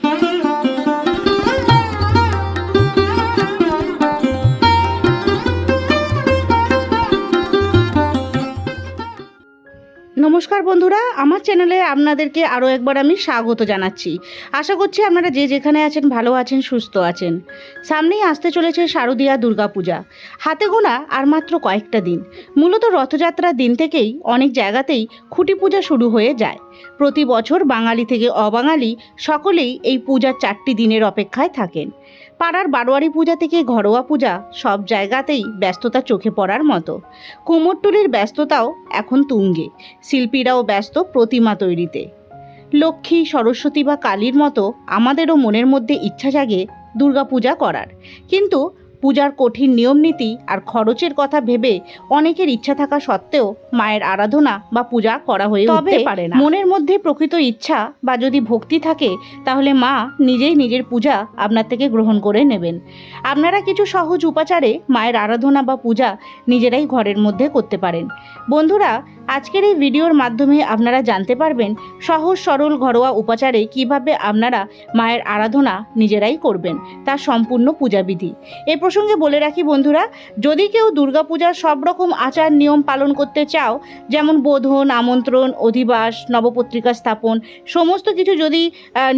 Mm-hmm. নমস্কার বন্ধুরা, আমার চ্যানেলে আপনাদেরকে আরও একবার আমি স্বাগত জানাচ্ছি। আশা করছি আপনারা যে যেখানে আছেন ভালো আছেন, সুস্থ আছেন। সামনেই আসতে চলেছে শারদীয়া দুর্গাপূজা। হাতে গোনা আর মাত্র কয়েকটা দিন। মূলত রথযাত্রার দিন থেকেই অনেক জায়গাতেই খুঁটি পূজা শুরু হয়ে যায়। প্রতি বছর বাঙালি থেকে অবাঙালি সকলেই এই পূজার চারটি দিনের অপেক্ষায় থাকেন। পাড়ার বারোয়ারি পূজা থেকে ঘরোয়া পূজা সব জায়গাতেই ব্যস্ততা চোখে পড়ার মতো। কুমোরটুলির ব্যস্ততাও এখন তুঙ্গে। শিল্পীরাও ব্যস্ত প্রতিমা তৈরিতে। লক্ষ্মী, সরস্বতী বা কালীর মতো আমাদেরও মনের মধ্যে ইচ্ছা জাগে দুর্গাপূজা করার। কিন্তু পূজার কঠিন নিয়মনীতি আর খরচের কথা ভেবে অনেকের ইচ্ছা থাকা সত্ত্বেও মায়ের আরাধনা বা পূজা করা হয়ে উঠতে পারে না। মনের মধ্যে প্রকৃত ইচ্ছা বা যদি ভক্তি থাকে তাহলে মা নিজেই নিজের পূজা আপনার থেকে গ্রহণ করে নেবেন। আপনারা কিছু সহজ উপাচারে মায়ের আরাধনা বা পূজা নিজেরাই ঘরের মধ্যে করতে পারেন। বন্ধুরা আজকের এই ভিডিওর মাধ্যমে আপনারা জানতে পারবেন সহজ সরল ঘরোয়া উপাচারে কীভাবে আপনারা মায়ের আরাধনা নিজেরাই করবেন তার সম্পূর্ণ পূজাবিধি। এ প্রসঙ্গে বলে রাখি বন্ধুরা, যদি কেউ দুর্গাপূজার সব রকম আচার নিয়ম পালন করতে চাও, যেমন বোধন, আমন্ত্রণ, অধিবাস, নবপত্রিকা স্থাপন, সমস্ত কিছু যদি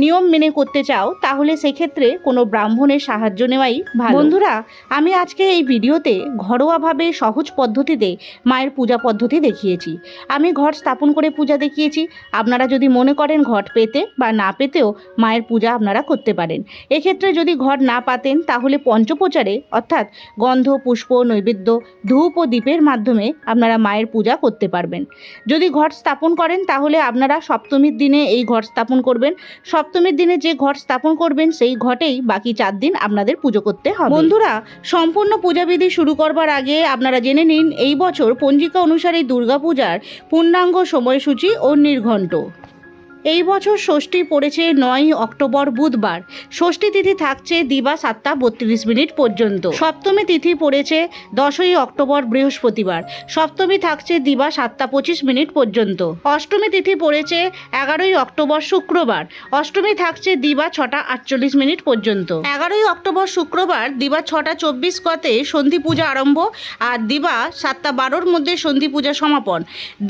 নিয়ম মেনে করতে চাও, তাহলে সেক্ষেত্রে কোনো ব্রাহ্মণের সাহায্য নেওয়াই ভালো। বন্ধুরা, আমি আজকে এই ভিডিওতে ঘরোয়াভাবে সহজ পদ্ধতিতে মায়ের পূজা পদ্ধতি দেখিয়েছি। আমি ঘট স্থাপন করে পূজা দেখিয়েছি। আপনারা যদি মনে করেন ঘট পেতে বা না পেতেও মায়ের পূজা আপনারা করতে পারেন। এক্ষেত্রে যদি ঘর না পাতেন, তাহলে পঞ্চপ্রচারে অর্থাৎ গন্ধ, পুষ্প, নৈবেদ্য, ধূপ ও দ্বীপের মাধ্যমে আপনারা মায়ের পূজা করতে পারবেন। যদি ঘট স্থাপন করেন, তাহলে আপনারা সপ্তমীর দিনে এই ঘট স্থাপন করবেন। সপ্তমীর দিনে যে ঘট স্থাপন করবেন, সেই ঘটেই বাকি চার দিন আপনাদের পুজো করতে হবে। বন্ধুরা, সম্পূর্ণ পূজাবিধি শুরু করবার আগে আপনারা জেনে নিন, এই বছর পঞ্জিকা অনুসারে দুর্গাপূজার পূর্ণাঙ্গ সময়সূচি ও নির্ঘণ্ট। এই বছর ষষ্ঠী পড়েছে নয় অক্টোবর বুধবার। ষষ্ঠী তিথি থাকছে দিবা সাতটা বত্রিশ মিনিট পর্যন্ত। সপ্তমী তিথি পড়েছে দশই অক্টোবর বৃহস্পতিবার। সপ্তমী থাকছে দিবা সাতটা পঁচিশ মিনিট পর্যন্ত। অষ্টমী তিথি পড়েছে এগারোই অক্টোবর শুক্রবার। অষ্টমী থাকছে দিবা ছটা আটচল্লিশ মিনিট পর্যন্ত। এগারোই অক্টোবর শুক্রবার দিবা ছটা চব্বিশ গতে সন্ধি পূজা আরম্ভ আর দিবা সাতটা বারোর মধ্যে সন্ধি পূজা সমাপন।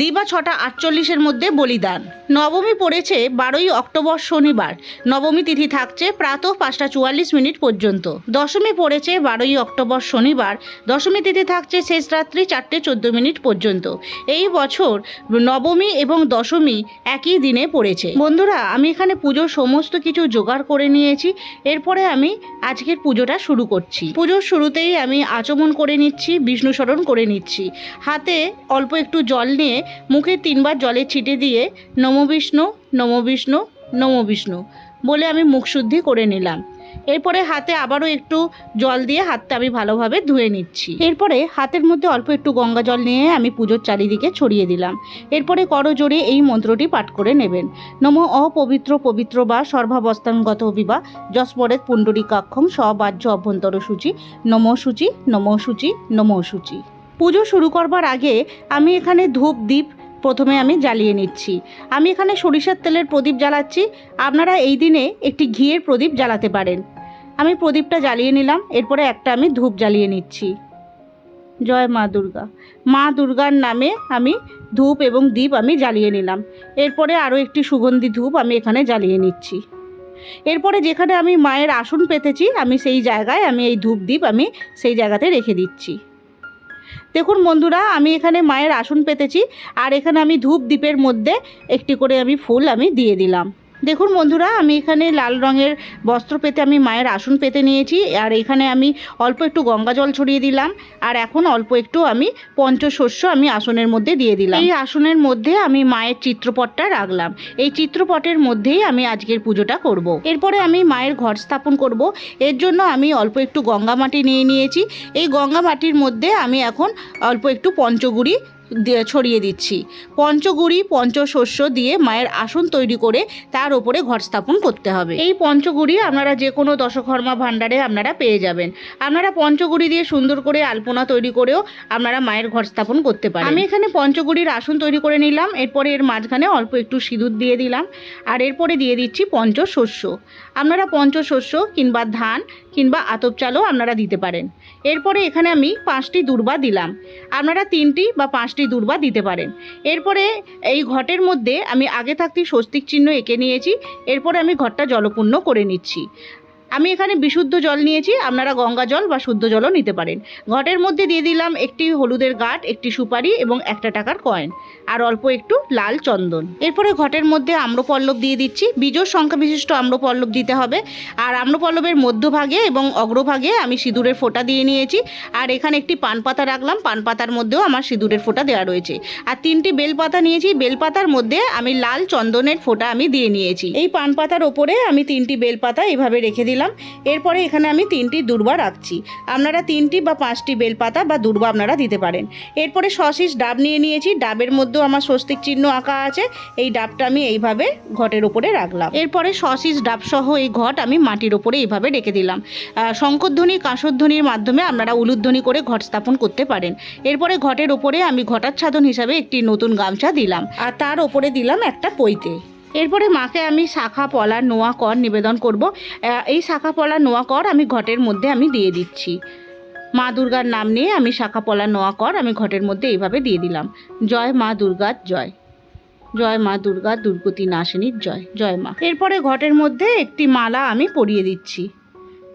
দিবা ছটা আটচল্লিশের মধ্যে বলিদান। নবমী পড়েছে বারোই অক্টোবর শনিবার। নবমী তিথি থাকছে প্রাতঃ পাঁচটা চুয়াল্লিশ মিনিট পর্যন্ত। দশমী পড়েছে বারোই অক্টোবর শনিবার। দশমী তিথি থাকছে শেষ রাত্রি চারটে চোদ্দ মিনিট পর্যন্ত। এই বছর নবমী এবং দশমী একই দিনে পড়েছে। বন্ধুরা, আমি এখানে পুজোর সমস্ত কিছু জোগাড় করে নিয়েছি। এরপরে আমি আজকের পুজোটা শুরু করছি। পুজোর শুরুতেই আমি আচমন করে নিচ্ছি বিষ্ণু স্মরণ করে নিচ্ছি। হাতে অল্প একটু জল নিয়ে মুখে তিনবার জলের ছিটে দিয়ে নম বিষ্ণু নম বিষ্ণু নম বিষ্ণু বলে আমি মুখ শুদ্ধি করে নিলাম। এরপরে হাতে আবারও একটু জল দিয়ে হাতটা আমি ভালোভাবে ধুয়ে নিচ্ছি। এরপরে হাতের মধ্যে অল্প একটু গঙ্গা জল নিয়ে আমি পুজোর চারিদিকে ছড়িয়ে দিলাম। এরপরে করজোড়ে এই মন্ত্রটি পাঠ করে নেবেন। নম অপবিত্র পবিত্র বা সর্বাবস্থানগত বিবা যস্পরেত পুণ্ডরিকাক্ষম সবাহ্য অভ্যন্তর সূচি নম সূচি নম সূচি নম সূচি। পুজো শুরু করবার আগে আমি এখানে ধূপ দ্বীপ প্রথমে আমি জ্বালিয়ে নিচ্ছি। আমি এখানে সরিষার তেলের প্রদীপ জ্বালাচ্ছি। আপনারা এই দিনে একটি ঘিয়ের প্রদীপ জ্বালাতে পারেন। আমি প্রদীপটা জ্বালিয়ে নিলাম। এরপরে একটা আমি ধূপ জ্বালিয়ে নিচ্ছি। জয় মা দুর্গা। মা দুর্গার নামে আমি ধূপ এবং দ্বীপ আমি জ্বালিয়ে নিলাম। এরপরে আরও একটি সুগন্ধি ধূপ আমি এখানে জ্বালিয়ে নিচ্ছি। এরপরে যেখানে আমি মায়ের আসন পেতেছি, আমি সেই জায়গায় আমি এই ধূপ দ্বীপ আমি সেই জায়গাতে রেখে দিচ্ছি। দেখুন বন্ধুরা, আমি এখানে মায়ের আসন পেতেছি, আর এখানে আমি ধূপ দ্বীপের মধ্যে একটি করে আমি ফুল আমি দিয়ে দিলাম। দেখুন বন্ধুরা, আমি এখানে লাল রঙের বস্ত্র পেতে আমি মায়ের আসন পেতে নিয়েছি, আর এখানে আমি অল্প একটু গঙ্গা জল ছড়িয়ে দিলাম, আর এখন অল্প একটু আমি পঞ্চশস্য আমি আসনের মধ্যে দিয়ে দিলাম এই আসনের মধ্যে আমি মায়ের চিত্রপটটা রাখলাম, এই চিত্রপটের মধ্যেই আমি আজকের পুজোটা করব। এরপরে আমি মায়ের ঘর স্থাপন করব, এর জন্য আমি অল্প একটু গঙ্গা মাটি নিয়ে নিয়েছি, এই গঙ্গা মাটির মধ্যে আমি এখন অল্প একটু পঞ্চগুড়ি ছড়িয়ে দিচ্ছি। পঞ্চগুড়ি পঞ্চশস্য দিয়ে মায়ের আসন তৈরি করে তার ওপরে ঘর স্থাপন করতে হবে। এই পঞ্চগুড়ি আপনারা যে কোনো দশকর্মা ভাণ্ডারে আপনারা পেয়ে যাবেন। আপনারা পঞ্চগুড়ি দিয়ে সুন্দর করে আলপনা তৈরি করেও আপনারা মায়ের ঘর স্থাপন করতে পারেন। আমি এখানে পঞ্চগুড়ির আসন তৈরি করে নিলাম। এরপরে এর মাঝখানে অল্প একটু সিঁদুর দিয়ে দিলাম। আর এরপরে দিয়ে দিচ্ছি পঞ্চশস্য। আপনারা পঞ্চশস্য কিংবা ধান কিংবা আতপ চালও আপনারা দিতে পারেন। এরপরে এখানে আমি পাঁচটি দুর্বা দিলাম। আপনারা তিনটি বা পাঁচটি দুর্বা দিতে পারেন। এরপরে এই ঘটের মধ্যে আমি আগে থাকতে স্বস্তিক চিহ্ন এঁকে নিয়েছি। এরপরে আমি ঘরটা জলপূর্ণ করে নিচ্ছি। আমি এখানে বিশুদ্ধ জল নিয়েছি, আপনারা গঙ্গা জল বা শুদ্ধ জলও নিতে পারেন। ঘটের মধ্যে দিয়ে দিলাম একটি হলুদের গাঁট, একটি সুপারি এবং একটা টাকার কয়েন, আর অল্প একটু লাল চন্দন। এরপরে ঘটের মধ্যে আম্রপল্লব দিয়ে দিচ্ছি। বীজোর সংখ্যা বিশিষ্ট আম্রপল্লব দিতে হবে, আর আম্রপল্লবের মধ্যভাগে এবং অগ্রভাগে আমি সিঁদুরের ফোঁটা দিয়ে নিয়েছি, আর এখানে একটি পান পাতা রাখলাম পান পাতার মধ্যেও আমার সিঁদুরের ফোঁটা দেওয়া রয়েছে। আর তিনটি বেলপাতা নিয়েছি, বেলপাতার মধ্যে আমি লাল চন্দনের ফোঁটা আমি দিয়ে নিয়েছি। এই পান পাতার ওপরে আমি তিনটি বেলপাতা এভাবে রেখে দিলাম। এরপরে এখানে আমি তিনটি দুর্বা রাখছি। আপনারা তিনটি বা পাঁচটি বেলপাতা বা দুর্বা আপনারা দিতে পারেন। এরপরে সশিস ডাব নিয়ে নিয়েছি। ডাবের মধ্যেও আমার স্বস্তিক চিহ্ন আঁকা আছে। এই ডাবটা আমি এইভাবে ঘটের ওপরে রাখলাম। এরপরে সশিস ডাব সহ এই ঘট আমি মাটির ওপরে এইভাবে রেখে দিলাম। শঙ্করধ্বনি, কাঁসরধ্বনির মাধ্যমে আপনারা উলুধ্বনি করে ঘট স্থাপন করতে পারেন। এরপরে ঘটের ওপরে আমি ঘটাচ্ছাদন হিসাবে একটি নতুন গামছা দিলাম। আর তার ওপরে দিলাম একটা পৈতে। এরপরে মাকে আমি শাখা, পলা, নোয়া, কর নিবেদন করব। এই শাখা, পলা, নোয়া, কর আমি ঘটের মধ্যে আমি দিয়ে দিচ্ছি। মা দুর্গার নাম নিয়ে আমি শাখা, পলা, নোয়া, কর আমি ঘটের মধ্যে এইভাবে দিয়ে দিলাম। জয় মা দুর্গার জয়। জয় মা দুর্গা, দুর্গতি নাশিনীর জয়। জয় মা। এরপরে ঘটের মধ্যে একটি মালা আমি পরিয়ে দিচ্ছি।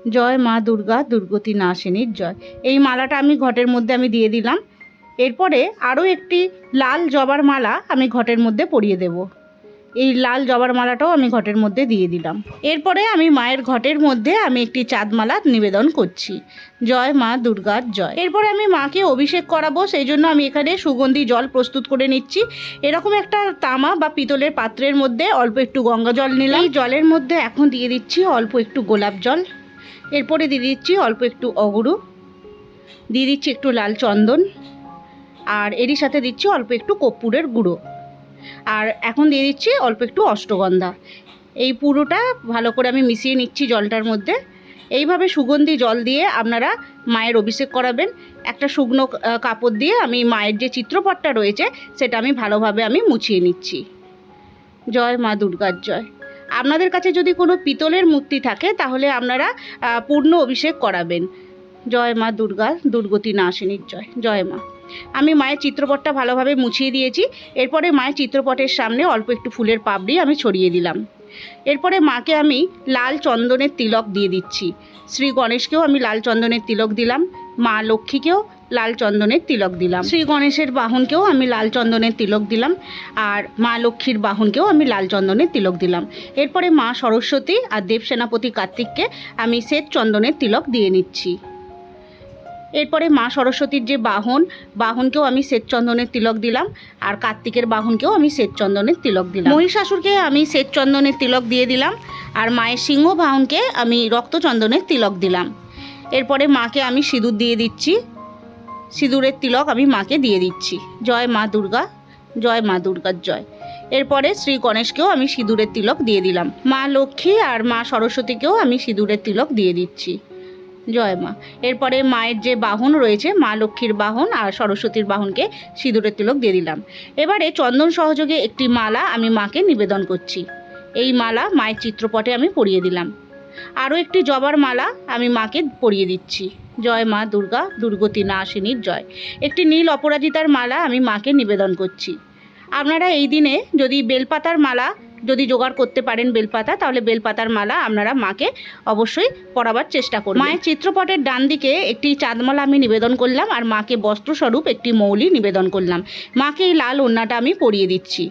জয় মা দুর্গা, দুর্গতি নাশিনীর জয়। এই মালাটা আমি ঘটের মধ্যে আমি দিয়ে দিলাম। এরপরে আরও একটি লাল জবার মালা আমি ঘটের মধ্যে পরিয়ে দেব। এই লাল জবার মালাটাও আমি ঘটের মধ্যে দিয়ে দিলাম। এরপরে আমি মায়ের ঘটের মধ্যে আমি একটি চাঁদমালা নিবেদন করছি। জয় মা দুর্গার জয়। এরপরে আমি মাকে অভিষেক করাবো, সেই জন্য আমি এখানে সুগন্ধি জল প্রস্তুত করে নিচ্ছি। এরকম একটা তামা বা পিতলের পাত্রের মধ্যে অল্প একটু গঙ্গা জল নিলাম। জলের মধ্যে এখন দিয়ে দিচ্ছি অল্প একটু গোলাপ জল। এরপরে দিয়ে দিচ্ছি অল্প একটু অগুরু। দিয়ে দিচ্ছি একটু লাল চন্দন। আর এরই সাথে দিচ্ছি অল্প একটু কর্পূরের গুঁড়ো। আর এখন দিয়ে দিচ্ছি অল্প একটু অষ্টগন্ধা। এই পুরোটা ভালো করে আমি মিশিয়ে নিচ্ছি জলটার মধ্যে। এইভাবে সুগন্ধি জল দিয়ে আপনারা মায়ের অভিষেক করাবেন। একটা শুকনো কাপড় দিয়ে আমি মায়ের যে চিত্রপটটা রয়েছে, সেটা আমি ভালোভাবে আমি মুছিয়ে নিচ্ছি। জয় মা দুর্গার জয়। আপনাদের কাছে যদি কোনো পিতলের মূর্তি থাকে, তাহলে আপনারা পূর্ণ অভিষেক করাবেন। জয় মা দুর্গা, দুর্গতি না নাশিনীর জয় জয় মা। আমি মায়ের চিত্রপটটা ভালোভাবে মুছিয়ে দিয়েছি, এরপরে মায়ের চিত্রপটের সামনে অল্প একটু ফুলের পাপড়ি আমি ছড়িয়ে দিলাম। এরপরে মাকে আমি লাল চন্দনের তিলক দিয়ে দিচ্ছি। শ্রী গণেশকেও আমি লাল চন্দনের তিলক দিলাম, মা লক্ষ্মীকেও লাল চন্দনের তিলক দিলাম। শ্রী গণেশের বাহনকেও আমি লাল চন্দনের তিলক দিলাম, আর মা লক্ষ্মীর বাহনকেও আমি লাল চন্দনের তিলক দিলাম। এরপরে মা সরস্বতী আর দেব সেনাপতি কার্তিককে আমি শ্বেত চন্দনের তিলক দিয়ে নিচ্ছি। এরপরে মা সরস্বতীর যে বাহন, বাহনকেও আমি শ্বেত চন্দনের তিলক দিলাম আর কার্তিকের বাহনকেও আমি শ্বেত চন্দনের তিলক দিলাম। মহিষাসুরকে আমি শ্বেত চন্দনের তিলক দিয়ে দিলাম আর মায়ের সিংহ বাহনকে আমি রক্তচন্দনের তিলক দিলাম। এরপরে মাকে আমি সিঁদুর দিয়ে দিচ্ছি। সিঁদুরের তিলক আমি মাকে দিয়ে দিচ্ছি। জয় মা দুর্গা, জয় মা দুর্গার জয়। এরপরে শ্রী গণেশকেও আমি সিঁদুরের তিলক দিয়ে দিলাম। মা লক্ষ্মী আর মা সরস্বতীকেও আমি সিঁদুরের তিলক দিয়ে দিচ্ছি। জয় মা। এরপরে মায়ের যে বাহন রয়েছে, মা লক্ষ্মীর বাহন আর সরস্বতীর বাহনকে সিঁদুরের তিলক দিয়ে দিলাম। এবারে চন্দন সহযোগে একটি মালা আমি মাকে নিবেদন করছি। এই মালা মায়ের চিত্রপটে আমি পরিয়ে দিলাম। আরও একটি জবার মালা আমি মাকে পরিয়ে দিচ্ছি। জয় মা দুর্গা, দুর্গতি নাশিনীর জয়। একটি নীল অপরাজিতার মালা আমি মাকে নিবেদন করছি। আপনারা এই দিনে যদি বেলপাতার মালা যদি জোগাড় করতে পারেন বেলপাতা, তাহলে বেলপাতার মালা আপনারা মাকে অবশ্যই পরাবার চেষ্টা করুন মায়ের চিত্রপটের ডান দিকে একটি চাঁদমালা আমি নিবেদন করলাম আর মাকে বস্ত্রস্বরূপ একটি মৌলি নিবেদন করলাম। মাকে এই লাল ওন্নাটা আমি পরিয়ে দিচ্ছি।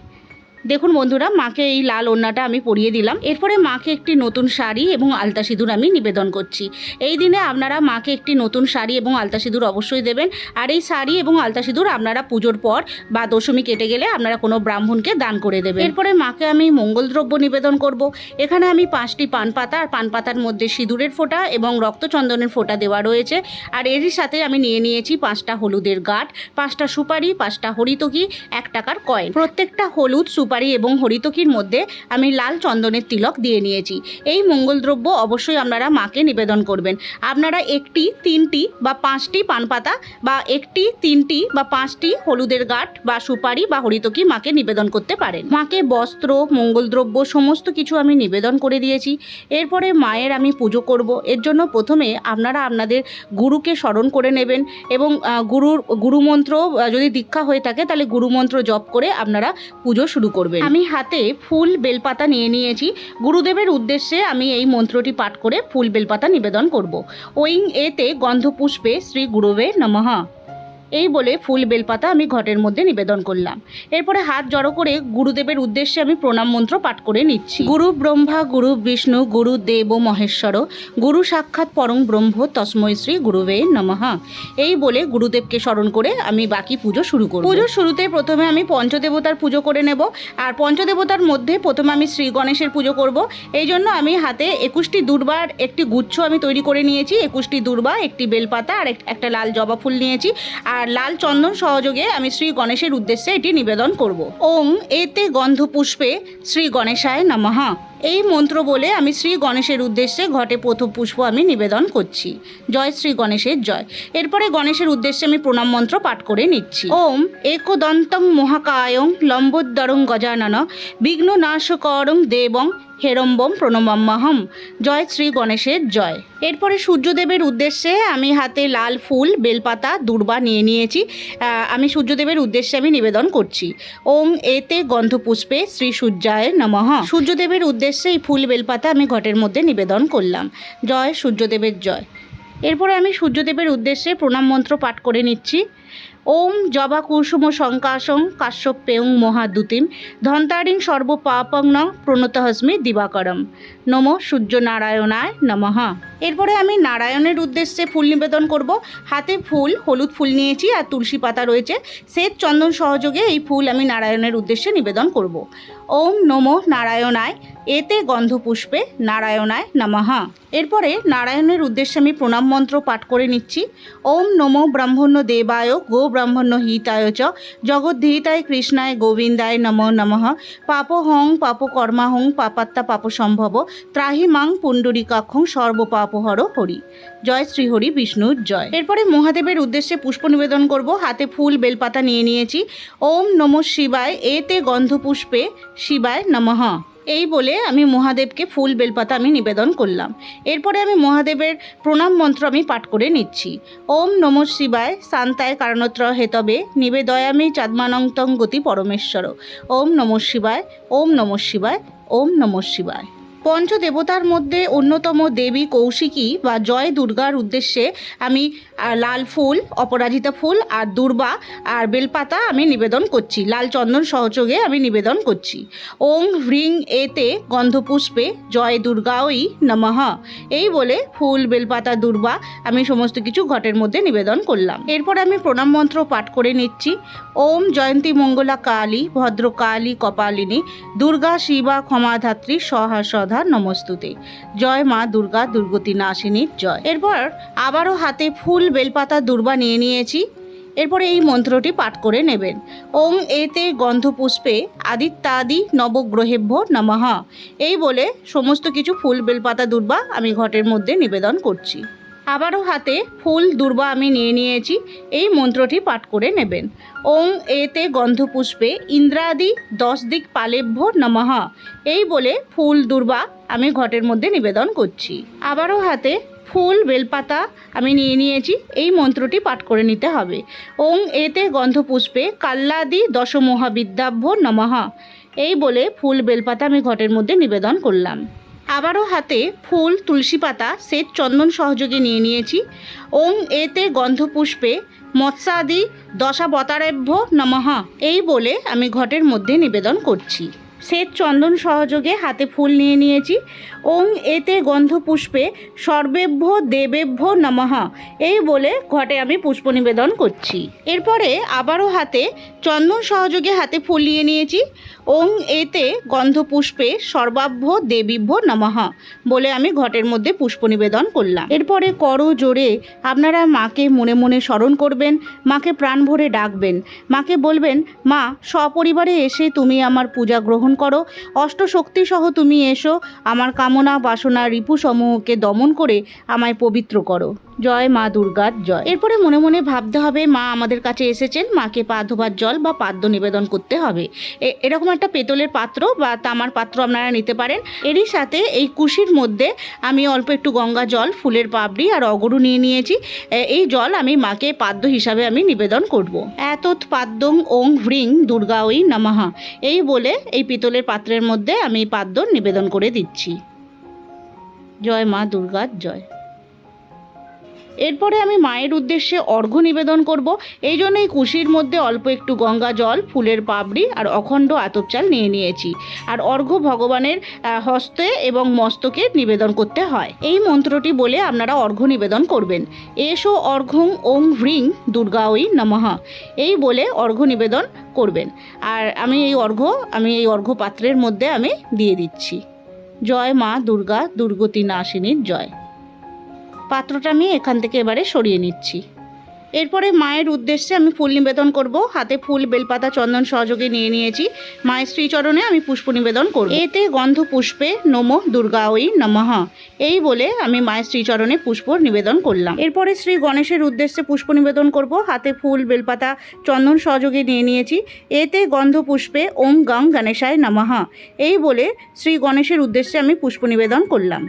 দেখুন বন্ধুরা, মাকে এই লাল ওড়নাটা আমি পরিয়ে দিলাম। এরপরে মাকে একটি নতুন শাড়ি এবং আলতা সিঁদুর আমি নিবেদন করছি। এই দিনে আপনারা মাকে একটি নতুন শাড়ি এবং আলতা সিঁদুর অবশ্যই দেবেন। আর এই শাড়ি এবং আলতা সিঁদুর আপনারা পুজোর পর বা দশমী কেটে গেলে আপনারা কোনো ব্রাহ্মণকে দান করে দেবেন। এরপরে মাকে আমি মঙ্গলদ্রব্য নিবেদন করব। এখানে আমি পাঁচটি পান পাতা আর পান পাতার মধ্যে সিঁদুরের ফোঁটা এবং রক্তচন্দনের ফোঁটা দেওয়া রয়েছে। আর এরই সাথে আমি নিয়ে নিয়েছি পাঁচটা হলুদের গাঁট, পাঁচটা সুপারি, পাঁচটা হরিতকি, এক টাকার কয়েন। প্রত্যেকটা হলুদ সুপারি এবং হরিতকির মধ্যে আমি লাল চন্দনের তিলক দিয়ে নিয়েছি। এই মঙ্গলদ্রব্য অবশ্যই আপনারা মাকে নিবেদন করবেন। আপনারা একটি, তিনটি বা পাঁচটি পান পাতা বা একটি, তিনটি বা পাঁচটি হলুদের গাঁট বা সুপারি বা হরিতকি মাকে নিবেদন করতে পারেন। মাকে বস্ত্র, মঙ্গলদ্রব্য সমস্ত কিছু আমি নিবেদন করে দিয়েছি। এরপরে মায়ের আমি পুজো করব। এর জন্য প্রথমে আপনারা আপনাদের গুরুকে স্মরণ করে নেবেন এবং গুরুর, গুরুমন্ত্র যদি দীক্ষা হয়ে থাকে তাহলে গুরুমন্ত্র জপ করে আপনারা পুজো শুরু করবেন। আমি হাতে ফুল বেলপাতা নিয়ে নিয়েছি। গুরুদেবের উদ্দেশ্যে আমি এই মন্ত্রটি পাঠ করে ফুল বেলপাতা নিবেদন করব। ওইং এতে গন্ধপুষ্পে শ্রী গুরুবে নমঃ। এই বলে ফুল বেলপাতা আমি ঘটের মধ্যে নিবেদন করলাম। এরপরে হাত জড়ো করে গুরুদেবের উদ্দেশ্যে আমি প্রণাম মন্ত্র পাঠ করে নিচ্ছি। গুরু ব্রহ্মা গুরু বিষ্ণু গুরু দেব মহেশ্বর গুরু সাক্ষাৎ পরম ব্রহ্ম তস্মৈ শ্রী গুরুবে নমহা এই বলে গুরুদেবকে স্মরণ করে আমি বাকি পুজো শুরু করব। পুজোর শুরুতে প্রথমে আমি পঞ্চদেবতার পুজো করে নেব আর পঞ্চদেবতার মধ্যে প্রথমে আমি শ্রী গণেশের পুজো করব। এই জন্য আমি হাতে একুশটি দুর্বার একটি গুচ্ছ আমি তৈরি করে নিয়েছি। একুশটি দুর্বা একটি বেলপাতা আর এক- একটা লাল জবা ফুল নিয়েছি। আর লাল চন্দন সহযোগে আমি শ্রী গণেশের উদ্দেশ্যে এটি নিবেদন করব। ওং এতে গন্ধ পুষ্পে শ্রী গণেশায় নমঃ। এই মন্ত্র বলে আমি শ্রী গণেশের উদ্দেশ্যে ঘটে প্রথম পুষ্প আমি নিবেদন করছি। জয় শ্রী গণেশের জয়। এরপরে গণেশের উদ্দেশ্যে আমি প্রণাম মন্ত্র পাঠ করে নিচ্ছি। ওম একদন্তং মহাকায়ং লম্বোদ্দরং গজানন বিঘ্ন নাশকরং দেবং হেরম্বম প্রণমাম্যহম জয় শ্রী গণেশের জয়। এরপরে সূর্যদেবের উদ্দেশ্যে আমি হাতে লাল ফুল, বেলপাতা, দুর্বা নিয়ে নিয়েছি। আমি সূর্যদেবের উদ্দেশ্যে আমি নিবেদন করছি। ওম এতে গন্ধপুষ্পে শ্রী সূর্যায় নমঃ। সূর্যদেবের উদ্দেশ্যে এই ফুল বেলপাতা আমি ঘটের মধ্যে নিবেদন করলাম। জয় সূর্যদেবের জয়। এরপরে আমি সূর্যদেবের উদ্দেশ্যে প্রণাম মন্ত্র পাঠ করে নিচ্ছি। ওম জবা কুসুম শঙ্কাশং কাশ্যপেয়ং মহাদুতিম ধন্তারিং সর্বপাপং প্রণতহস্মি দিবাকরম। নম সূর্য নারায়ণায় নমঃ। এরপরে আমি নারায়ণের উদ্দেশ্যে ফুল নিবেদন করব। হাতে ফুল, হলুদ ফুল নিয়েছি আর তুলসী পাতা রয়েছে। শ্বেত চন্দন সহযোগে এই ফুল আমি নারায়ণের উদ্দেশ্যে নিবেদন করব। ওম নমো নারায়ণায়, এতে গন্ধপুষ্পে নারায়ণায় নমঃ। এরপরে নারায়ণের উদ্দেশ্যে আমি প্রণাম মন্ত্র পাঠ করে নিচ্ছি। ওম নমো ব্রাহ্মণ্য দেবায়, গো ব্রাহ্মণ্য হিতায় চ, জগদ্ধিতায় কৃষ্ণায় গোবিন্দায় নমো নমঃ। পাপ হং, পাপ কর্মা হং, পাপাত্তা পাপ সম্ভব। ত্রাহি মাং পুণ্ডরিকাক্ষং সর্বপাপহর হরি জয় শ্রীহরি, বিষ্ণুর জয়। এরপরে মহাদেবের উদ্দেশ্যে পুষ্প নিবেদন করব। হাতে ফুল, বেলপাতা নিয়ে নিয়েছি। ওম নম শিবায়, এতে গন্ধপুষ্পে শিবায় নমঃ। এই বলে আমি মহাদেবকে ফুল, বেলপাতা আমি নিবেদন করলাম। এরপরে আমি মহাদেবের প্রণাম মন্ত্র আমি পাঠ করে নিচ্ছি। ওম নম শিবায়, শান্তায় কারণত্র হেতবে, নিবেদয়ামি চাঁদমানন্তং গতি পরমেশ্বর। ওম নম শিবায়, ওম নম শিবায়, ওম নম শিবায়। পঞ্চদেবতার মধ্যে অন্যতম দেবী কৌশিকী বা জয় দুর্গার উদ্দেশ্যে আমি লাল ফুল, অপরাজিতা ফুল আর দুর্বা আর বেলপাতা আমি নিবেদন করছি। লাল চন্দন সহযোগে আমি নিবেদন করছি। ওং হ্রিং এতে গন্ধপুষ্পে জয় দুর্গাওই নমঃ। এই বলে ফুল, বেলপাতা, দুর্বা আমি সমস্ত কিছু ঘটের মধ্যে নিবেদন করলাম। এরপর আমি প্রণাম মন্ত্র পাঠ করে নিচ্ছি। ওম জয়ন্তী মঙ্গলা কালী, ভদ্রকালী কপালিনী, দুর্গা শিবা ক্ষমাধাত্রী সহা সধা নমস্তুতে। জয় মা দুর্গা, দুর্গতি নাশিনীর জয়। এরপর আবারও হাতে ফুল, বেলপাতা, দুর্বা নিয়ে নিয়েছি। এরপরে এই মন্ত্রটি পাঠ করে নেবেন। ওং এতে গন্ধপুষ্পে আদিত্যাদি নবগ্রহেভ্য নমঃ। এই বলে সমস্ত কিছু ফুল, বেলপাতা, দুর্বা আমি ঘটের মধ্যে নিবেদন করছি। আবারও হাতে ফুল দুর্বা আমি নিয়ে নিয়েছি। এই মন্ত্রটি পাঠ করে নেবেন। ওং এতে গন্ধপুষ্পে ইন্দ্রাদি দশ দিক পালেভ্য নমঃ। এই বলে ফুল দুর্বা আমি ঘটের মধ্যে নিবেদন করছি। আবারও হাতে ফুল বেলপাতা আমি নিয়ে নিয়েছি। এই মন্ত্রটি পাঠ করে নিতে হবে। ওং এতে গন্ধপুষ্পে কাল্লাদি দশ মহাবিদ্যাভ্য নমঃ। এই বলে ফুল বেলপাতা আমি ঘটের মধ্যে নিবেদন করলাম। আবারও হাতে ফুল, তুলসী পাতা, শ্বেত চন্দন সহযোগে নিয়ে নিয়েছি। ওং এতে গন্ধপুষ্পে মৎস্যাদি দশাবতারেভ্য নমঃ। এই বলে আমি ঘটের মধ্যে নিবেদন করছি। শ্বেত চন্দন সহযোগে হাতে ফুল নিয়ে নিয়েছি। ওং এতে গন্ধ পুষ্পে সর্বেভ্য দেবেভ্য নমঃ। এই বলে ঘটে আমি পুষ্প নিবেদন করছি। এরপরে আবারও হাতে চন্দন সহযোগে হাতে ফুল নিয়ে নিয়েছি। ওং এতে গন্ধ পুষ্পে সর্বাভ্য দেবীভ্য নমঃ বলে আমি ঘটের মধ্যে পুষ্প নিবেদন করলাম। এরপরে কর জোরে আপনারা মাকে মনে মনে স্মরণ করবেন, মাকে প্রাণ ভরে ডাকবেন। মাকে বলবেন, মা, সপরিবারে এসে তুমি আমার পূজা গ্রহণ করো। অষ্টশক্তি সহ তুমি এসো। আমার কামনা বাসনা রিপু সমূহকে দমন করে আমায় পবিত্র করো। জয় মা দুর্গার জয়। এরপরে মনে মনে ভাবতে হবে, মা আমাদের কাছে এসেছেন, মাকে পা ধোবার জল বা পাদ্য নিবেদন করতে হবে। এরকম একটা পেতলের পাত্র বা তামার পাত্র আপনারা নিতে পারেন। এরই সাথে এই কুশির মধ্যে আমি অল্প একটু গঙ্গা জল, ফুলের পাপড়ি আর অগরু নিয়ে নিয়েছি। এই জল আমি মাকে পাদ্য হিসাবে আমি নিবেদন করব। এতৎ পাদ্যং ওং হ্রিং দুর্গা ওই নমঃ। এই বলে এই পিতলের পাত্রের মধ্যে আমি পাদ্য নিবেদন করে দিচ্ছি। জয় মা দুর্গার জয়। এরপরে আমি মায়ের উদ্দেশ্যে অর্ঘ্য নিবেদন করব। এই জন্য এই কুশির মধ্যে অল্প একটু গঙ্গা জল, ফুলের পাপড়ি আর অখণ্ড আতপ চাল নিয়ে নিয়েছি। আর অর্ঘ্য ভগবানের হস্তে এবং মস্তকে নিবেদন করতে হয়। এই মন্ত্রটি বলে আপনারা অর্ঘ্য নিবেদন করবেন। এসো অর্ঘ্যং ওং হ্রিং দুর্গা ওই নমঃ। এই বলে অর্ঘ্য নিবেদন করবেন। আর আমি এই অর্ঘ্য, আমি এই অর্ঘ্য পাত্রের মধ্যে আমি দিয়ে দিচ্ছি। জয় মা দুর্গা দুর্গতি নাশিনীর জয়। পাত্রটা আমি এখান থেকে এবারে সরিয়ে নিচ্ছি। এরপরে মায়ের উদ্দেশ্যে আমি ফুল নিবেদন করব। হাতে ফুল, বেলপাতা, চন্দন সহযোগে নিয়ে নিয়েছি। মায়ের শ্রীচরণে আমি পুষ্প নিবেদন করব। এতে গন্ধ পুষ্পে নম দুর্গা ওই নমঃ। এই বলে আমি মায়ের শ্রীচরণে পুষ্প নিবেদন করলাম। এরপরে শ্রী গণেশের উদ্দেশ্যে পুষ্প নিবেদন করব। হাতে ফুল, বেলপাতা, চন্দন সহযোগে নিয়ে নিয়েছি। এতে গন্ধ পুষ্পে ওম গং গণেশায় নমঃ। এই বলে শ্রী গণেশের উদ্দেশ্যে আমি পুষ্প নিবেদন করলাম।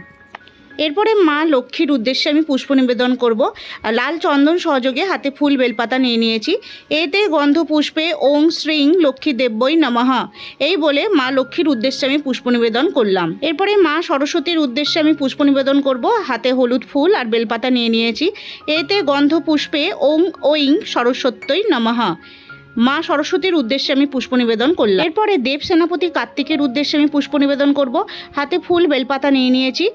এরপরে মা লক্ষ্মীর উদ্দেশ্যে আমি পুষ্প নিবেদন করব। লাল চন্দন সহযোগে হাতে ফুল বেলপাতা নিয়ে নিয়েছি। এতে গন্ধ পুষ্পে ওং শ্রীং লক্ষ্মী দেব্যই নমঃ। এই বলে মা লক্ষ্মীর উদ্দেশ্যে আমি পুষ্প নিবেদন করলাম। এরপরে মা সরস্বতীর উদ্দেশ্যে আমি পুষ্প নিবেদন করব। হাতে হলুদ ফুল আর বেলপাতা নিয়ে নিয়েছি। এতে গন্ধ পুষ্পে ওং ওইং সরস্বত্যই নমঃ। মা সরস্বতীর উদ্দেশ্যে আমি পুষ্প নিবেদন করলাম। এরপরে দেব সেনাপতি কার্তিকের উদ্দেশ্যে আমি পুষ্প নিবেদন করব। হাতে ফুল, বেলপাতা নিয়ে নিয়েছি।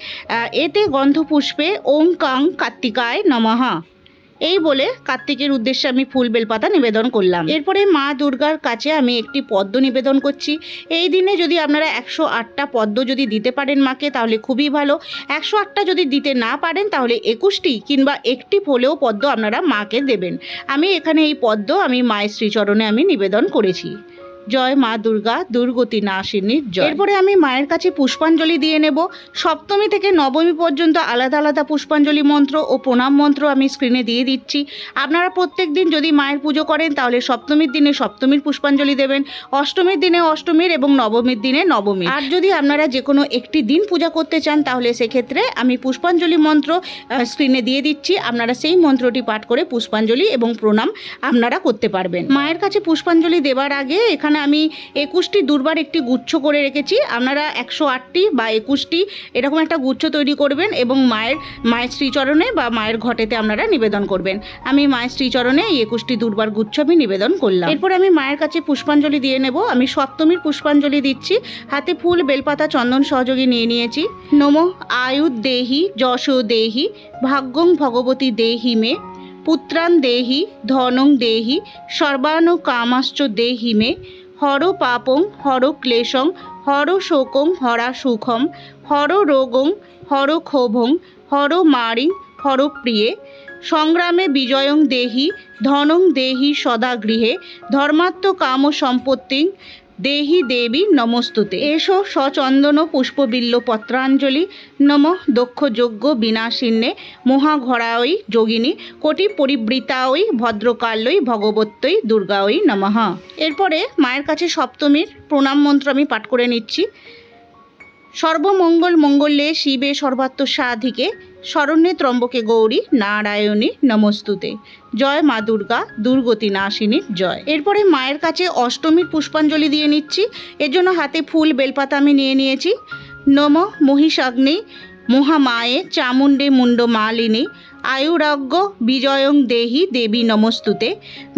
এতে গন্ধ পুষ্পে ওং কাং কার্তিকায় নমঃ। এই বলে কার্তিকের উদ্দেশ্যে আমি ফুল বেলপাতা নিবেদন করলাম। এরপরে মা দুর্গার কাছে আমি একটি পদ্ম নিবেদন করছি। এই দিনে যদি আপনারা একশো আটটা পদ্ম যদি দিতে পারেন মাকে, তাহলে খুবই ভালো। একশো আটটা যদি দিতে না পারেন, তাহলে একুশটি কিংবা একটি হলেও পদ্ম আপনারা মাকে দেবেন। আমি এখানে এই পদ্ম আমি মায়ের শ্রীচরণে আমি নিবেদন করেছি। জয় মা দুর্গা, দুর্গতি নাশিনীর জয়। এরপরে আমি মায়ের কাছে পুষ্পাঞ্জলি দিয়ে নেব। সপ্তমী থেকে নবমী পর্যন্ত আলাদা আলাদা পুষ্পাঞ্জলি মন্ত্র ও প্রণাম মন্ত্র আমি স্ক্রিনে দিয়ে দিচ্ছি। আপনারা প্রত্যেক দিন যদি মায়ের পুজো করেন, তাহলে সপ্তমীর দিনে সপ্তমীর পুষ্পাঞ্জলি দেবেন। অষ্টমীর দিনে অষ্টমীর এবং নবমীর দিনে নবমী আর যদি আপনারা যে কোনো একটি দিন পূজা করতে চান, তাহলে সেক্ষেত্রে আমি পুষ্পাঞ্জলি মন্ত্র স্ক্রিনে দিয়ে দিচ্ছি। আপনারা সেই মন্ত্রটি পাঠ করে পুষ্পাঞ্জলি এবং প্রণাম আপনারা করতে পারবেন। মায়ের কাছে পুষ্পাঞ্জলি দেওয়ার আগে এখানে আমি একুশটি দুর্বার একটি গুচ্ছ করে রেখেছি। আপনারা একশো আটটি বা একুশটি এরকম একটা গুচ্ছ তৈরি করবেন এবং মায়ের মায়ের শ্রীচরণে বা মায়ের ঘটেতে আপনারা নিবেদন করবেন। আমি মায়ের শ্রীচরণে এই একুশটি দুর্বার গুচ্ছ আমি নিবেদন করলাম। এরপর আমি মায়ের কাছে পুষ্পাঞ্জলি দিয়ে নেব। আমি সপ্তমীর পুষ্পাঞ্জলি দিচ্ছি। হাতে ফুল, বেলপাতা, চন্দন সহযোগী নিয়ে নিয়েছি। নম আয়ু দেহি, যশ দেহি, ভাগ্যং ভগবতী দেহি মে, পুত্রান দেহি, ধনং দেহি সর্বাণু কামাশ্চ দেহি মে হর পাপং হর ক্লেশং হর শোকং হরা সুখম হর রোগং হর ক্ষোভং হর মারিং হর প্রিয়ে সংগ্রামে বিজয়ং দেহি, ধনং দেহি সদা গৃহে ধর্মাত্ম কাম সম্পত্তিং দেহি দেবী নমস্তুতে। এসো সচন্দন পুষ্পবিল্ল পত্রাঞ্জলি নম দক্ষ যজ্ঞ বিনাশিন্নে মহাঘরাওই যোগিনী কোটি পরিবৃতাওই ভদ্রকাল্যই ভগবত্যই দুর্গাওই নমঃ। এরপরে মায়ের কাছে সপ্তমীর প্রণাম মন্ত্র আমি পাঠ করে নিচ্ছি। সর্বমঙ্গল মঙ্গলে শিবে সর্বাত্ম সাধিকে শরণ্যে ত্রম্বকে গৌরী, নারায়ণী, নমস্তুতে। জয় মা দুর্গা, দুর্গতি নাশিনী, জয়। এরপরে মায়ের কাছে অষ্টমীর পুষ্পাঞ্জলি দিয়ে নিচ্ছি। এর জন্য হাতে ফুল, বেলপাতা আমি নিয়ে নিয়েছি। নম মহিষাগ্নি, মহামায়ে, চামুণ্ডে মুন্ড মালিনী আয়ুরাজ্ঞ বিজয়ং দেহি দেবী নমস্তুতে।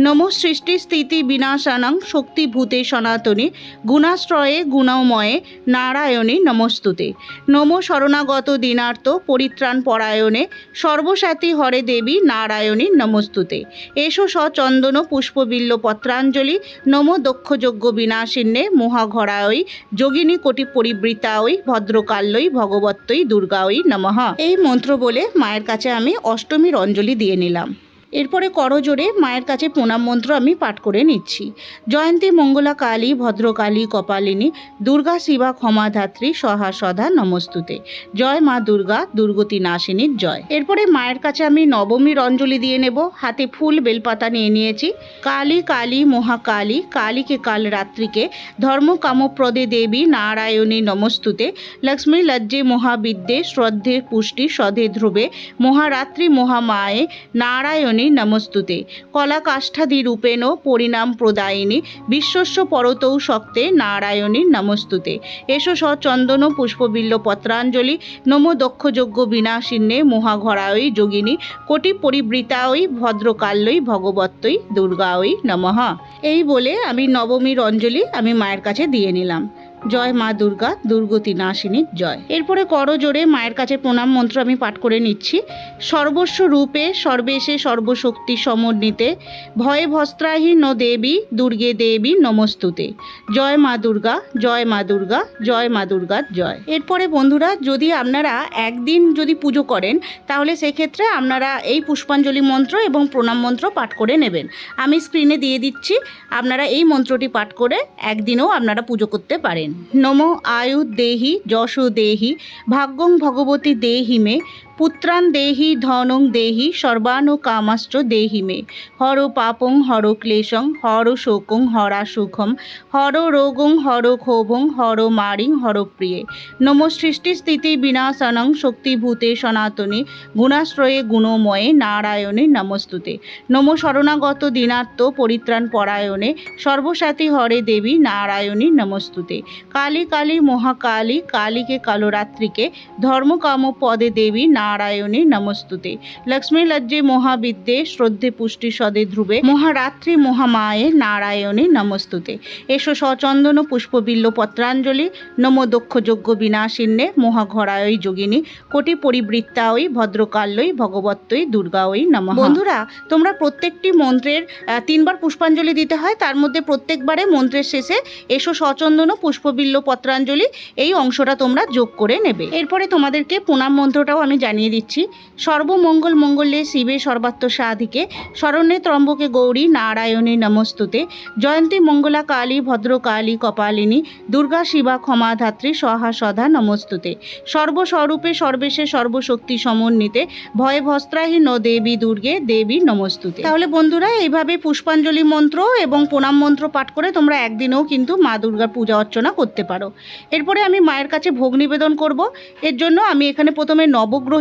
নম সৃষ্টি স্থিতি বিনাশানং শক্তিভূতে সনাতনী গুণাশ্রয়ে গুণময়ে নারায়ণী নমস্তুতে। নম শরণাগত দিনার্থ পরিত্রাণ পরায়ণে সর্বসাথী হরে দেবী নারায়ণী নমস্তুতে। এসো সচন্দন পুষ্পবিল্ল পত্রাঞ্জলি, নম দক্ষযজ্ঞ বিনাশিন্নে মহাঘরায়ই যোগিনী কোটি পরিবৃতাওই ভদ্রকাল্যই ভগবত্তই দুর্গাওই নমঃ। এই মন্ত্র বলে মায়ের কাছে আমি অষ্টমীর অঞ্জলি দিয়ে নিলাম। এরপরে করজোড়ে মায়ের কাছে প্রণাম মন্ত্র আমি পাঠ করে নিচ্ছি। জয়ন্তী, মঙ্গলা কালী, ভদ্রকালী, কপালিনী, দুর্গা, শিবা ক্ষমাধাত্রী সহা সদা নমস্তুতে। জয় মা দুর্গা, দুর্গতি নাশিনীর জয়। এরপরে মায়ের কাছে আমি নবমীর অঞ্জলি দিয়ে নেব। হাতে ফুল, বেলপাতা নিয়ে নিয়েছি। কালী কালী, মহাকালী, কালীকে কাল রাত্রিকে ধর্ম কামপ্রদে দেবী, নারায়ণী, নমস্তুতে। লক্ষ্মী, লজ্জে, মহাবিদ্যে, শ্রদ্ধে, পুষ্টি, সধে, ধ্রুবে, মহারাত্রি, মহামায়ে, নারায়ণী নমস্তুতে। কলা কাষ্ঠাদি রূপেণ পরিণাম প্রদায়িনী, বিশ্বস্য পরতৌ শক্তে নারায়ণী, নমস্তুতে। এসো সচন্দন পুষ্পবিল্ল পত্রাঞ্জলি, নম দক্ষযজ্ঞ বিনাশিন্নে মহাঘরায়ই যোগিনী, কোটি পরিবৃতাওই ভদ্রকাল্যই ভগবত্তই দুর্গাওই নমঃ। এই বলে আমি নবমীর অঞ্জলি আমি মায়ের কাছে দিয়ে নিলাম। জয় মা দুর্গা, দুর্গতি নাশিনীর জয়। এরপরে করজোড়ে মায়ের কাছে প্রণাম মন্ত্র আমি পাঠ করে নিচ্ছি। সর্বস্ব রূপে, সর্বেশে সর্বশক্তি সমন্বিতে, ভয়ে ভস্ত্রাহীন দেবী, দুর্গে দেবী নমস্তুতে। জয় মা দুর্গা, জয় মা দুর্গা, জয় মা দুর্গার জয়। এরপরে বন্ধুরা, যদি আপনারা একদিন যদি পুজো করেন, তাহলে সেক্ষেত্রে আপনারা এই পুষ্পাঞ্জলি মন্ত্র এবং প্রণাম মন্ত্র পাঠ করে নেবেন। আমি স্ক্রিনে দিয়ে দিচ্ছি, আপনারা এই মন্ত্রটি পাঠ করে একদিনও আপনারা পুজো করতে পারেন। নম আয়ু দেহি যশো দেহি ভাগ্যং ভগবতী দেহি মে পুত্রান দেহি ধনং দেহি সর্বাণু কামাশ্চ দেহি মে। হর পাপং, হর ক্লেশং, হর শোকং, হরা সুখম, হর রোগং, হর ক্ষোভং, হর মারিং, হর প্রিয়ে। নম সৃষ্টি স্থিতি বিনাশনং শক্তিভূতে সনাতনে, গুণাশ্রয়ে গুণময়ে নারায়ণে নমস্তুতে। নম শরণাগত দিনার্থ পরিত্রাণ পরায়ণে, সর্বসাথী হরে দেবী নারায়ণী নমস্তুতে। কালী কালী মহাকালী, কালীকে কালরাত্রিকে ধর্মকাম পদে দেবী নারায়ণী নমস্তুতে। লক্ষ্মী লজ্জে মহাবিদ্যে শ্রদ্ধে পুষ্টি সদে ধ্রুবে, মহারাত্রি মহামায়ে নারায়ণী নমস্তুতে। এসো সচন্দন পুষ্পবিল্ল পত্রাঞ্জলি, নম দক্ষ যজ্ঞ বিনাশিন্নে মহাঘরায়ই যোগিনী, কোটি পরিবৃত্তাওই ভদ্রকাল্যই ভগবত্তই দুর্গাওই নমঃ। বন্ধুরা, তোমরা প্রত্যেকটি মন্ত্রের তিনবার পুষ্পাঞ্জলি দিতে হয়, তার মধ্যে প্রত্যেকবারে মন্ত্রের শেষে এসো সচন্দন পুষ্পবিল্ল পত্রাঞ্জলি, এই অংশটা তোমরা যোগ করে নেবে। এরপরে তোমাদেরকে পুনাম মন্ত্রটাও আমি জানিয়ে দিচ্ছি, সর্বমঙ্গল মঙ্গলে শিবে সর্বাত্ম সাধিকে, শরণ্যে ত্রম্বকে গৌরী, নারায়ণী নমস্তুতে, জয়ন্তী মঙ্গলা কালী ভদ্রকালী কপালিনী, দুর্গা শিবা ক্ষমাধাত্রী সহা সদা নমস্তুতে। সর্বস্বরূপে সর্বেশে সর্বশক্তি সমন্বিতে, ভয়ে ভস্ত্রাহীন ও দেবী দুর্গে দেবী নমস্তুতে। তাহলে বন্ধুরা, এইভাবে পুষ্পাঞ্জলি মন্ত্র এবং প্রণাম মন্ত্র পাঠ করে তোমরা একদিনেও কিন্তু মা দুর্গার পূজা অর্চনা করতে পারো। এরপরে আমি মায়ের কাছে ভোগ নিবেদন করব। এর জন্য আমি এখানে প্রথমে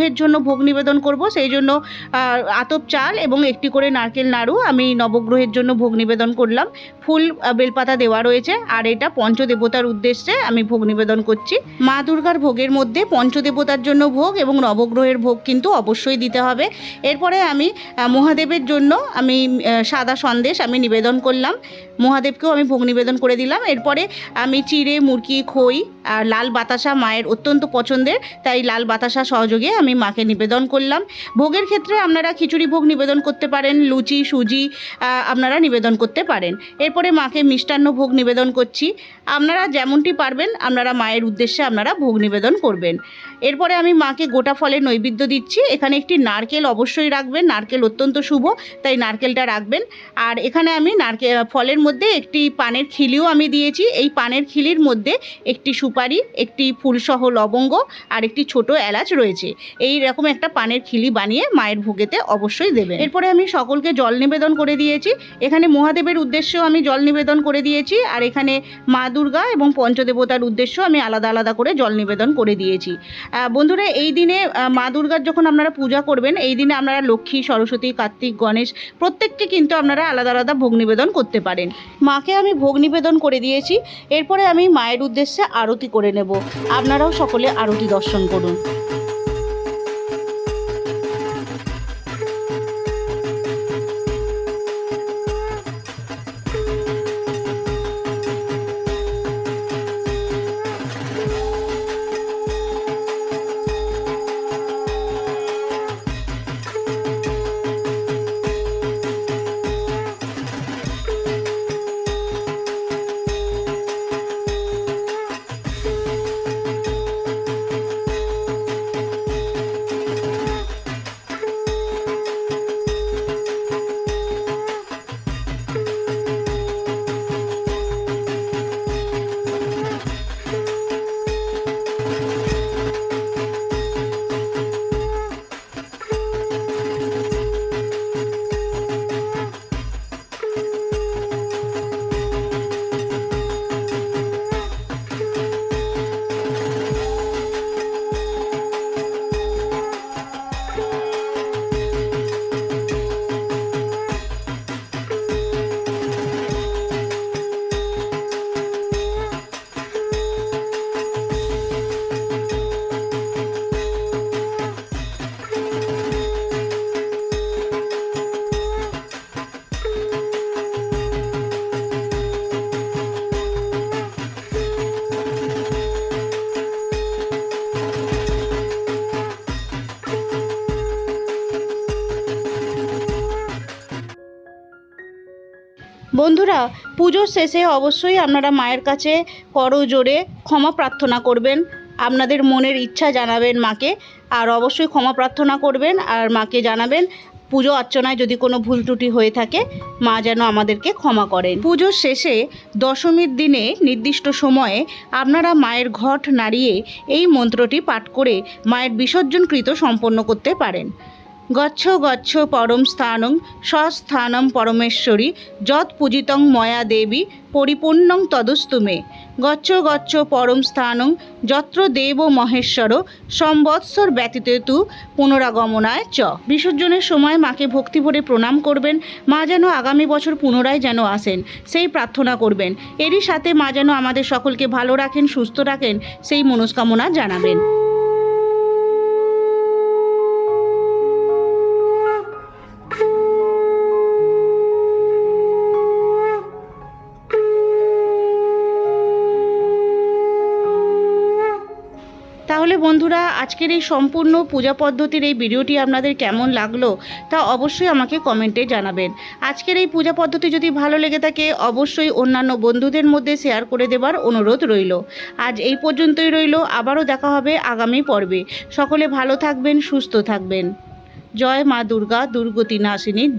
নবগ্রহের জন্য ভোগ নিবেদন করব। সেই জন্য আতপ চাল এবং একটি করে নারকেল নাড়ু আমি নবগ্রহের জন্য ভোগ নিবেদন করলাম। ফুল বেলপাতা দেওয়া রয়েছে। আর এটা পঞ্চদেবতার উদ্দেশ্যে আমি ভোগ নিবেদন করছি। মা দুর্গার ভোগের মধ্যে পঞ্চদেবতার জন্য ভোগ এবং নবগ্রহের ভোগ কিন্তু অবশ্যই দিতে হবে। এরপরে আমি মহাদেবের জন্য আমি সাদা সন্দেশ আমি নিবেদন করলাম। মহাদেবকেও আমি ভোগ নিবেদন করে দিলাম। এরপরে আমি চিড়ে, মুরগি, খই আর লাল বাতাসা মায়ের অত্যন্ত পছন্দের। তাই লাল বাতাসা সহযোগে আমি মাকে নিবেদন করলাম। ভোগের ক্ষেত্রে আপনারা খিচুড়ি ভোগ নিবেদন করতে পারেন, লুচি, সুজি আপনারা নিবেদন করতে পারেন। এরপরে মাকে মিষ্টান্ন ভোগ নিবেদন করছি। আপনারা যেমনটি পারবেন, আপনারা মায়ের উদ্দেশ্যে আপনারা ভোগ নিবেদন করবেন। এরপরে আমি মাকে গোটা ফলের নৈবেদ্য দিচ্ছি। এখানে একটি নারকেল অবশ্যই রাখবেন। নারকেল অত্যন্ত শুভ, তাই নারকেলটা রাখবেন। আর এখানে আমি নারকেল ফলের মধ্যে একটি পানের খিলিও আমি দিয়েছি। এই পানের খিলির মধ্যে একটি সুপারি, একটি ফুলসহ লবঙ্গ আর একটি ছোট এলাচ রয়েছে। এই রকম একটা পানের খিলি বানিয়ে মায়ের ভোগেতে অবশ্যই দেবেন। এরপরে আমি সকলকে জল নিবেদন করে দিয়েছি। এখানে মহাদেবের উদ্দেশ্যেও আমি জল নিবেদন করে দিয়েছি আর এখানে মা দুর্গা এবং পঞ্চদেবতার উদ্দেশ্য আমি আলাদা আলাদা করে জল নিবেদন করে দিয়েছি। বন্ধুরা, এই দিনে মা দুর্গার যখন আপনারা পূজা করবেন, এই দিনে আপনারা লক্ষ্মী, সরস্বতী, কার্তিক, গণেশ প্রত্যেককে কিন্তু আপনারা আলাদা আলাদা ভোগ নিবেদন করতে পারেন। মাকে আমি ভোগ নিবেদন করে দিয়েছি। এরপরে আমি মায়ের উদ্দেশ্যে আরতি করে নেব। আপনারাও সকলে আরতি দর্শন করুন। বন্ধুরা পুজোর শেষে অবশ্যই আপনারা মায়ের কাছে করো জোরে ক্ষমা প্রার্থনা করবেন। আপনাদের মনের ইচ্ছা জানাবেন মাকে, আর অবশ্যই ক্ষমা প্রার্থনা করবেন আর মাকে জানাবেন, পুজো অর্চনায় যদি কোনো ভুল ত্রুটি হয়ে থাকে, মা যেন আমাদেরকে ক্ষমা করেন। পুজোর শেষে দশমীর দিনে নির্দিষ্ট সময়ে আপনারা মায়ের ঘট নাড়িয়ে এই মন্ত্রটি পাঠ করে মায়ের বিসর্জনকৃত সম্পন্ন করতে পারেন। গচ্ছ গচ্ছ পরম স্থানং স্বস্থানম পরমেশ্বরী, যৎ পূজিতং ময়া দেবী, পরিপূর্ণং তদস্তুমে গচ্ছ গচ্ছ পরম স্থানং, যত্র দেব মহেশ্বর, সম্বৎসর ব্যতীত তু পুনরাগমনায় চ। বিসর্জনের সময় মাকে ভক্তি ভরে প্রণাম করবেন, মা যেন আগামী বছর পুনরায় যেন আসেন, সেই প্রার্থনা করবেন। এরই সাথে মা যেন আমাদের সকলকে ভালো রাখেন, সুস্থ রাখেন, সেই মনস্কামনা জানাবেন। তাহলে বন্ধুরা, আজকের এই সম্পূর্ণ পূজা পদ্ধতির এই ভিডিওটি আপনাদের কেমন লাগল তা অবশ্যই আমাকে কমেন্টে জানাবেন। আজকের এই পূজা পদ্ধতি যদি ভালো লেগে থাকে, অবশ্যই অন্যান্য বন্ধুদের মধ্যে শেয়ার করে দেবার অনুরোধ রইল। আজ এই পর্যন্তই রইল, আবারও দেখা হবে আগামী পর্বে। সকলে ভালো থাকবেন, সুস্থ থাকবেন। জয় মা দুর্গা দুর্গতি নাশিনীর জয়।